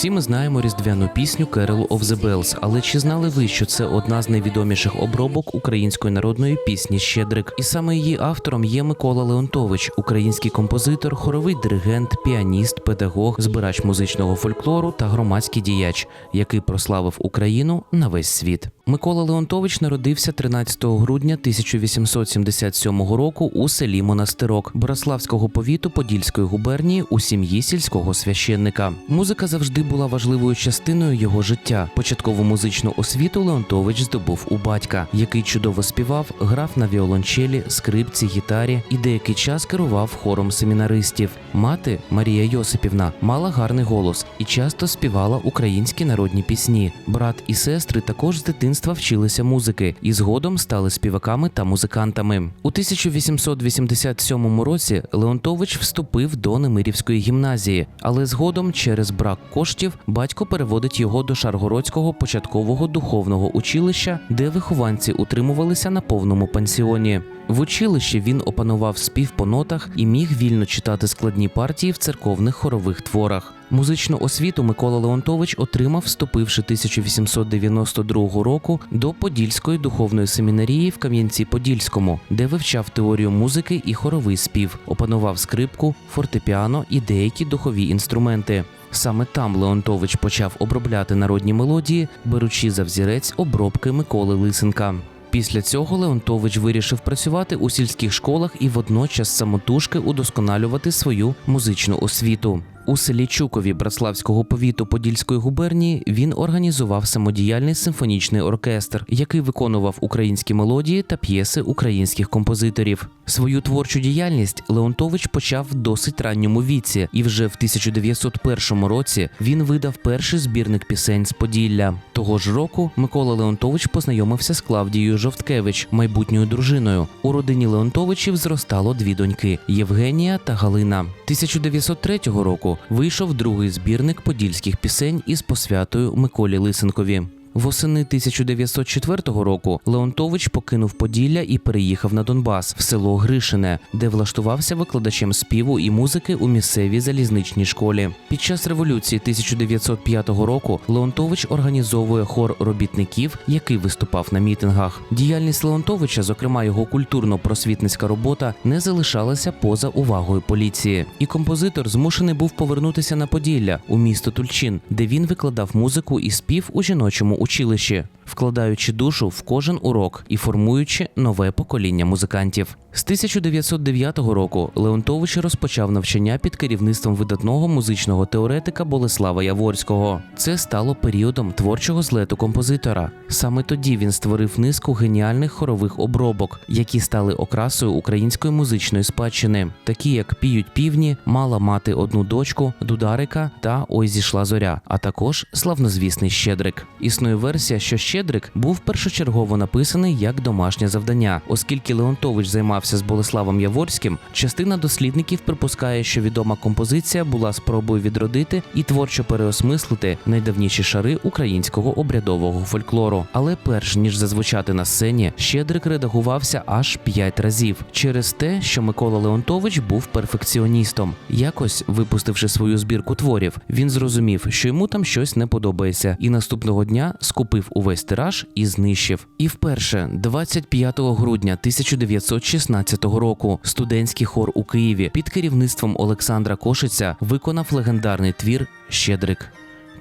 Всі ми знаємо різдвяну пісню Carol of the Bells, але чи знали ви, що це одна з найвідоміших обробок української народної пісні Щедрик? І саме її автором є Микола Леонтович, український композитор, хоровий диригент, піаніст, педагог, збирач музичного фольклору та громадський діяч, який прославив Україну на весь світ. Микола Леонтович народився 13 грудня 1877 року у селі Монастирок Бориславського повіту Подільської губернії у сім'ї сільського священника. Музика завжди була важливою частиною його життя. Початкову музичну освіту Леонтович здобув у батька, який чудово співав, грав на віолончелі, скрипці, гітарі і деякий час керував хором семінаристів. Мати Марія Йосипівна мала гарний голос і часто співала українські народні пісні. Брат і сестри також з дитинства вчилися музики і згодом стали співаками та музикантами. У 1887 році Леонтович вступив до Немирівської гімназії, але згодом через брак коштів батько переводить його до Шаргородського початкового духовного училища, де вихованці утримувалися на повному пансіоні. В училищі він опанував спів по нотах і міг вільно читати складні партії в церковних хорових творах. Музичну освіту Микола Леонтович отримав, вступивши 1892 року до Подільської духовної семінарії в Кам'янці-Подільському, де вивчав теорію музики і хоровий спів, опанував скрипку, фортепіано і деякі духові інструменти. Саме там Леонтович почав обробляти народні мелодії, беручи за взірець обробки Миколи Лисенка. Після цього Леонтович вирішив працювати у сільських школах і водночас самотужки удосконалювати свою музичну освіту. У селі Чукові Братславського повіту Подільської губернії він організував самодіяльний симфонічний оркестр, який виконував українські мелодії та п'єси українських композиторів. Свою творчу діяльність Леонтович почав в досить ранньому віці, і вже в 1901 році він видав перший збірник пісень з Поділля. Того ж року Микола Леонтович познайомився з Клавдією Жовткевич, майбутньою дружиною. У родині Леонтовичів зростало дві доньки Євгенія та Галина. 1903 року вийшов другий збірник подільських пісень із посвятою Миколі Лисенкові. Восени 1904 року Леонтович покинув Поділля і переїхав на Донбас в село Гришине, де влаштувався викладачем співу і музики у місцевій залізничній школі. Під час революції 1905 року Леонтович організовує хор робітників, який виступав на мітингах. Діяльність Леонтовича, зокрема його культурно-просвітницька робота, не залишалася поза увагою поліції. І композитор змушений був повернутися на Поділля у місто Тульчин, де він викладав музику і спів у жіночому училищі, вкладаючи душу в кожен урок і формуючи нове покоління музикантів. З 1909 року Леонтович розпочав навчання під керівництвом видатного музичного теоретика Болеслава Яворського. Це стало періодом творчого злету композитора. Саме тоді він створив низку геніальних хорових обробок, які стали окрасою української музичної спадщини, такі як Піють півні, Мала мати одну дочку, Дударика та Ой зійшла зоря, а також славнозвісний Щедрик. Існує версія, що Щедрик був першочергово написаний як домашнє завдання, оскільки Леонтович займався з Болеславом Яворським. Частина дослідників припускає, що відома композиція була спробою відродити і творчо переосмислити найдавніші шари українського обрядового фольклору. Але перш ніж зазвучати на сцені, Щедрик редагувався аж п'ять разів через те, що Микола Леонтович був перфекціоністом. Якось, випустивши свою збірку творів, він зрозумів, що йому там щось не подобається, і наступного дня скупив увесь тираж і знищив. І вперше, 25 грудня 1916 року, студентський хор у Києві під керівництвом Олександра Кошиця виконав легендарний твір Щедрик.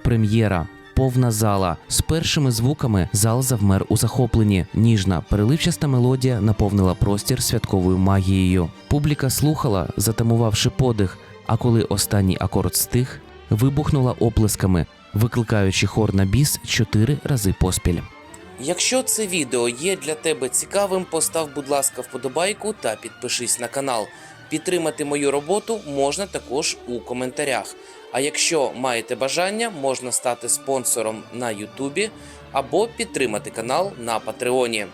Прем'єра. Повна зала з першими звуками зал завмер у захопленні. Ніжна, переливчаста мелодія наповнила простір святковою магією. Публіка слухала, затамувавши подих. А коли останній акорд стих, вибухнула оплесками, викликаючи хор на біс чотири рази поспіль. Якщо це відео є для тебе цікавим, постав, будь ласка, вподобайку та підпишись на канал. Підтримати мою роботу можна також у коментарях. А якщо маєте бажання, можна стати спонсором на Ютубі або підтримати канал на Патреоні.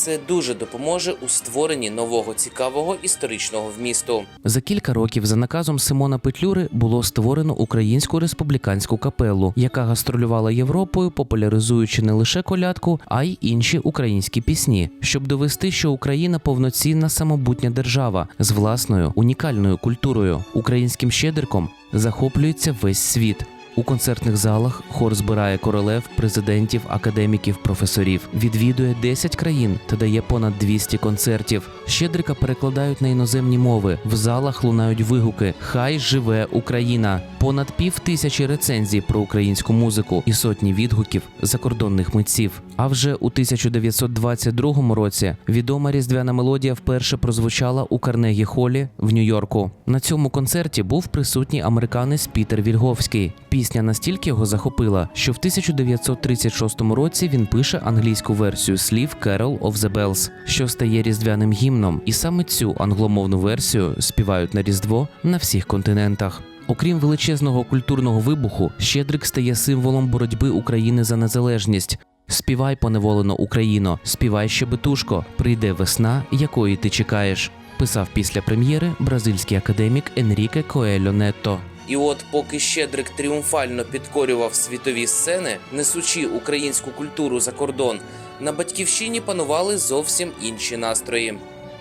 Це дуже допоможе у створенні нового цікавого історичного вмісту. За кілька років за наказом Симона Петлюри було створено українську республіканську капелу, яка гастролювала Європою, популяризуючи не лише колядку, а й інші українські пісні, щоб довести, що Україна повноцінна самобутня держава з власною унікальною культурою. Українським щедриком захоплюється весь світ. У концертних залах хор збирає королев, президентів, академіків, професорів. Відвідує 10 країн та дає понад 200 концертів. Щедрика перекладають на іноземні мови. В залах лунають вигуки Хай живе Україна! Понад пів тисячі рецензій про українську музику і сотні відгуків закордонних митців. А вже у 1922 році відома різдвяна мелодія вперше прозвучала у Карнегі Холі в Нью-Йорку. На цьому концерті був присутній американець Пітер Вільговський. Пісня настільки його захопила, що в 1936 році він пише англійську версію слів Carol of the Bells, що стає різдвяним гімном, і саме цю англомовну версію співають на Різдво на всіх континентах. Окрім величезного культурного вибуху, Щедрик стає символом боротьби України за незалежність. Співай, поневолено Україно, співай щебетушко, прийде весна, якої ти чекаєш. Писав після прем'єри бразильський академік Енріке Коельо Нетто. І от, поки Щедрик тріумфально підкорював світові сцени, несучи українську культуру за кордон, на батьківщині панували зовсім інші настрої.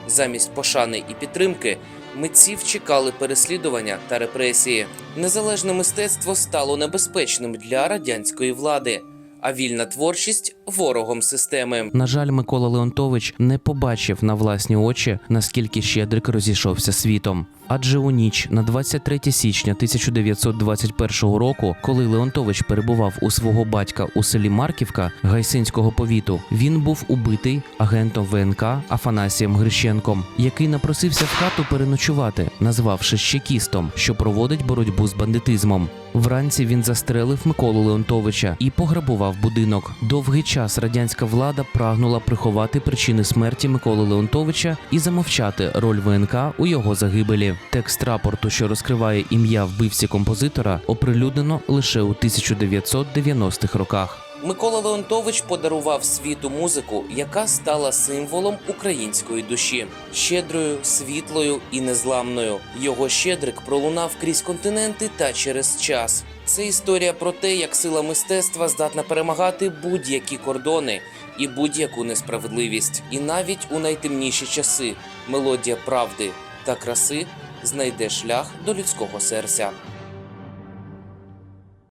Замість пошани і підтримки митців чекали переслідування та репресії. Незалежне мистецтво стало небезпечним для радянської влади. А вільна творчість ворогом системи. На жаль, Микола Леонтович не побачив на власні очі, наскільки Щедрик розійшовся світом. Адже у ніч на 23 січня 1921 року, коли Леонтович перебував у свого батька у селі Марківка Гайсинського повіту, він був убитий агентом ВНК Афанасієм Грищенком, який напросився в хату переночувати, назвавши щекістом, що проводить боротьбу з бандитизмом. Вранці він застрелив Миколу Леонтовича і пограбував будинок. Довгий час радянська влада прагнула приховати причини смерті Миколи Леонтовича і замовчати роль ВНК у його загибелі. Текст рапорту, що розкриває ім'я вбивці композитора, оприлюднено лише у 1990-х роках. Микола Леонтович подарував світу музику, яка стала символом української душі, щедрою, світлою і незламною. Його щедрик пролунав крізь континенти та через час. Це історія про те, як сила мистецтва здатна перемагати будь-які кордони і будь-яку несправедливість. І навіть у найтемніші часи мелодія правди та краси знайде шлях до людського серця.